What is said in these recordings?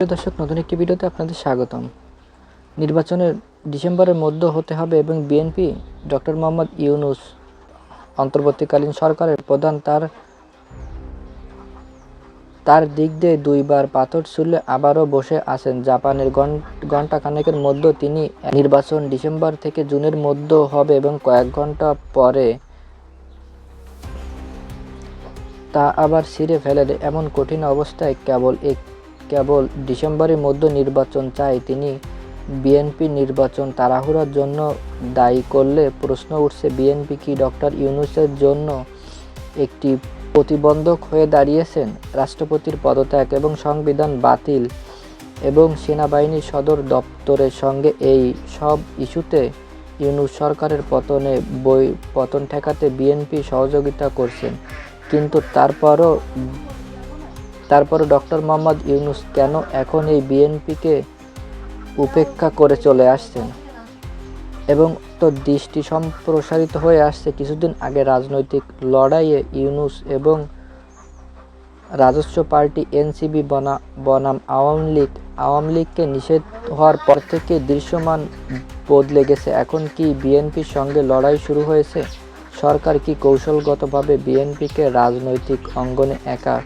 প্রিয় দর্শক, নতুন একটি ভিডিওতে আপনাদের স্বাগতম নির্বাচনের ডিসেম্বরের মধ্য হতে হবে এবং বিএনপি ডক্টর মোহাম্মদ ইউনুস অন্তর্বর্তীকালীন সরকারের প্রধান, তার তার দিক দিয়ে দুইবার পাথর ছুড়লে আবারও বসে আছেন জাপানের ঘন- ঘণ্টাখানেকের মধ্যে তিনি নির্বাচন ডিসেম্বর থেকে জুনের মধ্য হবে এবং কয়েক ঘণ্টা পরে তা আবার ছিঁড়ে ফেলে। এমন কঠিন অবস্থায় কেবল এক কেবল ডিসেম্বরের মধ্যে নির্বাচন চাই, তিনি বিএনপি নির্বাচন তাড়াহুড়ার জন্য দায়ী করলে প্রশ্ন উঠছে বিএনপি কি ডক্টর ইউনুসের জন্য একটি প্রতিবন্ধক হয়ে দাঁড়িয়েছেন? রাষ্ট্রপতির পদত্যাগ এবং সংবিধান বাতিল এবং সেনাবাহিনীর সদর দপ্তরের সঙ্গে এই সব ইস্যুতে ইউনুস সরকারের পতনে বই, পতন ঠেকাতে বিএনপি সহযোগিতা করছেন। কিন্তু তারপরও তারপরে ডক্টর মোহাম্মদ ইউনুস কেন এখন এই বিএনপিকে উপেক্ষা করে চলে আসছেন? এবং তো দৃষ্টি সম্প্রসারিত হয়ে আসছে কিছুদিন আগে রাজনৈতিক লড়াইয়ে ইউনুস এবং রাজস্ব পার্টি এনসিবি বনা, বনাম আওয়ামী লীগ, আওয়ামী লীগকে নিষেধ হওয়ার পর থেকে দৃশ্যমান বদলে গেছে। এখন কি বিএনপির সঙ্গে লড়াই শুরু হয়েছে? সরকার কি কৌশলগতভাবে বিএনপিকে রাজনৈতিক অঙ্গনে একা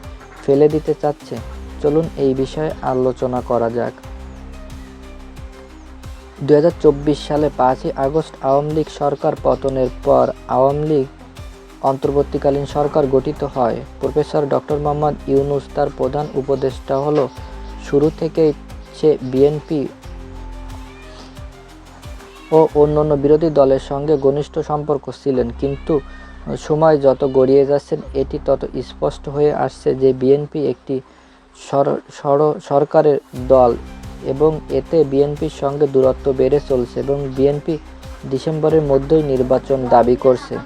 ফেলে দিতে চাচ্ছে। চলুন এই বিষয়ে আলোচনা করা যাক। দু হাজার চব্বিশ সালে পাঁচই আগস্ট আওয়ামী লীগ সরকার পতনের পর আওয়ামী লীগ অন্তর্বর্তীকালীন সরকার গঠিত হয়। প্রফেসর ডক্টর মোহাম্মদ ইউনুস তার প্রধান উপদেষ্টা হলো। শুরু থেকেই সে বিএনপি ও অন্যান্য বিরোধী দলের সঙ্গে ঘনিষ্ঠ সম্পর্ক ছিলেন, কিন্তু সময় যত গড়িয়ে যাচ্ছেন, এটি তত স্পষ্ট হয়ে আসছে যে বিএনপি একটি সর- সর- সরকারের দল এবং এতে বিএনপির সঙ্গে দূরত্ব বেড়ে চলছে এবং বিএনপি ডিসেম্বরের মধ্যেই নির্বাচন দাবি করছে।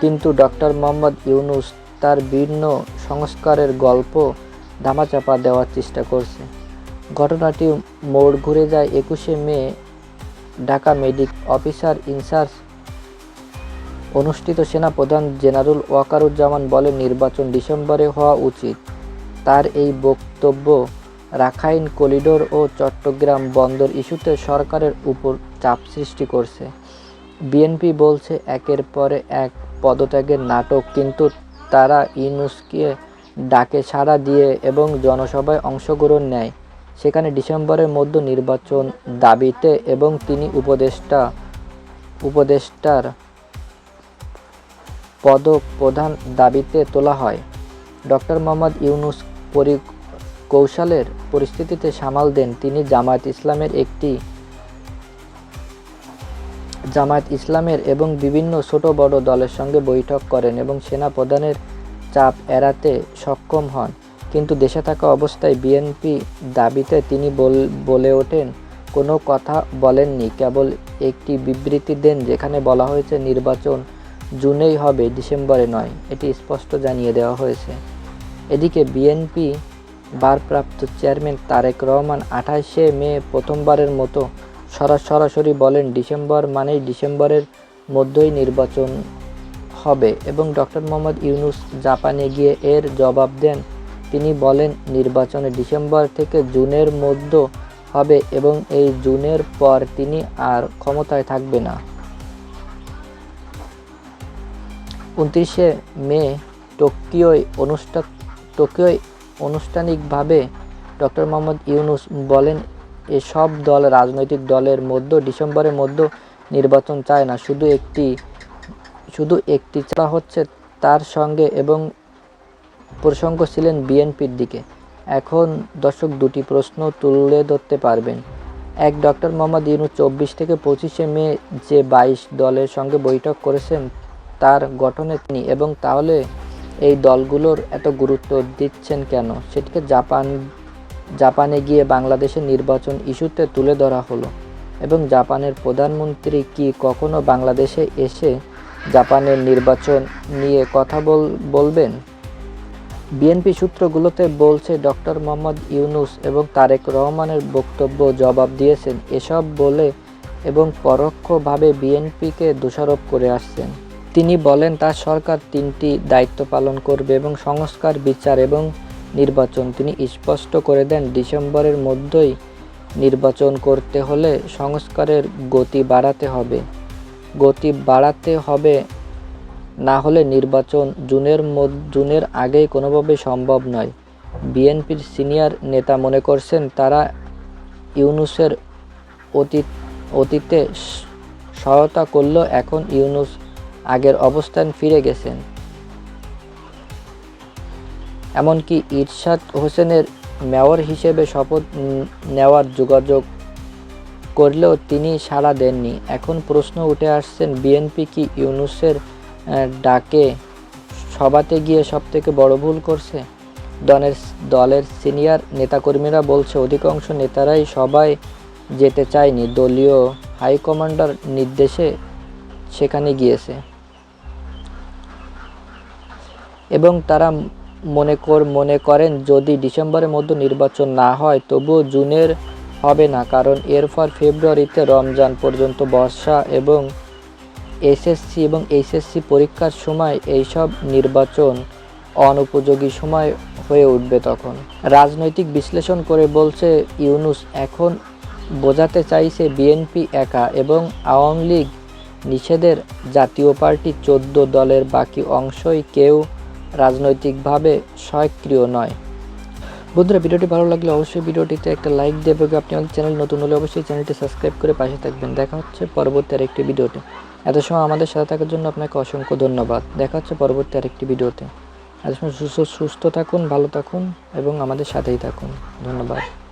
কিন্তু ডক্টর মোহাম্মদ ইউনুস তার ভিন্ন সংস্কারের গল্প ধামাচাপা দেওয়ার চেষ্টা করছে। ঘটনাটি মোড় ঘুরে যায় একুশে May, Dhaka medic officer in charge অনুষ্ঠিত সেনা প্রধান জেনারেল ওয়াকারুজ্জামান বলেন, নির্বাচন ডিসেম্বরে হওয়া উচিত। তার এই বক্তব্য রাখাইন করিডোর ও চট্টগ্রাম বন্দর ইস্যুতে সরকারের উপর চাপ সৃষ্টি করছে। বিএনপি বলছে, একের পরে এক পদত্যাগের নাটক, কিন্তু তারা ইউনুসকে ডাকে সাড়া দিয়ে এবং জনসভায় অংশগ্রহণ নেয়। সেখানে ডিসেম্বরের মধ্যে নির্বাচন দাবিতে এবং তিনি উপদেষ্টা, উপদেষ্টার পদক প্রধান দাবিতে তোলা হয়। ডক্টর মোহাম্মদ ইউনুস কৌশলের পরিস্থিতিতে সামাল দেন। তিনি জামায়াত ইসলামের একটি জামায়াত ইসলামের এবং বিভিন্ন ছোট বড় দলের সঙ্গে বৈঠক করেন এবং সেনা প্রধানের চাপ এড়াতে সক্ষম হন। কিন্তু দেশে থাকা অবস্থায় বিএনপি দাবিতে তিনি বলে ওঠেন, কোনো কথা বলেননি। কেবল একটি বিবৃতি দেন, যেখানে বলা হয়েছে, নির্বাচন জুনেই হবে ডিসেম্বরে নয়, এটি স্পষ্ট জানিয়ে দেওয়া হয়েছে। এদিকে বিএনপি ভারপ্রাপ্ত চেয়ারম্যান তারেক রহমান আঠাশে মে প্রথমবারের মতো সরা- সরাসরি বলেন, ডিসেম্বর মানেই ডিসেম্বরের মধ্যেই নির্বাচন হবে। এবং ডক্টর মোহাম্মদ ইউনুস জাপানে গিয়ে এর জবাব দেন। তিনি বলেন, নির্বাচনে ডিসেম্বর থেকে জুনের মধ্য হবে এবং এই জুনের পর তিনি আর ক্ষমতায় থাকবে না। উনত্রিশে মে টোকিওয় অনুষ্ঠান টোকিওয় আনুষ্ঠানিকভাবে ডক্টর মোহাম্মদ ইউনুস বলেন, এসব দল রাজনৈতিক দলের মধ্যে, ডিসেম্বরের মধ্যে নির্বাচন চায় না। শুধু একটি শুধু একটি চাওয়া হচ্ছে তার সঙ্গে এবং প্রসঙ্গ ছিলেন বিএনপির দিকে। এখন দর্শক দুটি প্রশ্ন তুলে ধরতে পারবেন। এক, ডক্টর মোহাম্মদ ইউনুস চব্বিশ থেকে পঁচিশে মে যে বাইশ দলের সঙ্গে বৈঠক করেছেন তার গঠনে তিনি এবং তাহলে এই দলগুলোর এত গুরুত্ব দিচ্ছেন কেন? সেটিকে জাপান, জাপানে গিয়ে বাংলাদেশের নির্বাচন ইস্যুতে তুলে ধরা হলো। এবং জাপানের প্রধানমন্ত্রী কি কখনো বাংলাদেশে এসে জাপানের নির্বাচন নিয়ে কথা বল, বলবেন? বিএনপি সূত্রগুলোতে বলছে, ডক্টর মোহাম্মদ ইউনুস এবং তারেক রহমানের বক্তব্য জবাব দিয়েছেন। এসব বলে এবং পরোক্ষভাবে বিএনপিকে দোষারোপ করে আসছেন। তিনি বলেন তার সরকার তিনটি দায়িত্ব পালন করবে এবং সংস্কার, বিচার এবং নির্বাচন। তিনি স্পষ্ট করে দেন, ডিসেম্বরের মধ্যেই নির্বাচন করতে হলে সংস্কারের গতি বাড়াতে হবে। গতি বাড়াতে হবে না হলে নির্বাচন জুনের জুনের আগেই কোনোভাবেই সম্ভব নয়। বিএনপির সিনিয়র নেতা মনে করছেন, তারা ইউনুসের অতীত, অতীতে সহায়তা করলেও এখন ইউনুস আগের অবস্থান ফিরে গেছেন। এমনকি ইরশাদ হোসেনের মেয়র হিসেবে শপথ নেওয়ার যোগাযোগ করলেও তিনি সাড়া দেননি। এখন প্রশ্ন উঠে আসছেন, বিএনপি কি ইউনুসের ডাকে সভাতে গিয়ে সব থেকে বড় ভুল করছে? দলের দলের সিনিয়র নেতাকর্মীরা বলছে, অধিকাংশ নেতারাই সবাই যেতে চায়নি। দলীয় হাইকমান্ডার নির্দেশে সেখানে গিয়েছে। এবং তারা মনে কর, মনে করেন, যদি ডিসেম্বরের মধ্যে নির্বাচন না হয়, তবুও জুনের হবে না, কারণ এরপর ফেব্রুয়ারিতে রমজান পর্যন্ত বর্ষা এবং এসএসসি এবং এইচএসসি পরীক্ষার সময় এইসব নির্বাচন অনুপযোগী সময় হয়ে উঠবে তখন। রাজনৈতিক বিশ্লেষণ করে বলছে, ইউনুস এখন বোঝাতে চাইছে বিএনপি একা এবং আওয়ামী লীগ নিষেধের জাতীয় পার্টি চোদ্দ দলের বাকি অংশই কেউ রাজনৈতিকভাবে সক্রিয় নয়। বন্ধুরা, ভিডিওটি ভালো লাগলে অবশ্যই ভিডিওটিতে একটা লাইক দেবে আপনি আমাদের চ্যানেল নতুন হলে অবশ্যই চ্যানেলটি সাবস্ক্রাইব করে পাশে থাকবেন। দেখা হচ্ছে পরবর্তী আরেকটি ভিডিওতে। এত সময় আমাদের সাথে থাকার জন্য আপনাকে অসংখ্য ধন্যবাদ। দেখা হচ্ছে পরবর্তী আরেকটি ভিডিওতে। এত সময় সুস্থ সুস্থ থাকুন, ভালো থাকুন এবং আমাদের সাথেই থাকুন। ধন্যবাদ।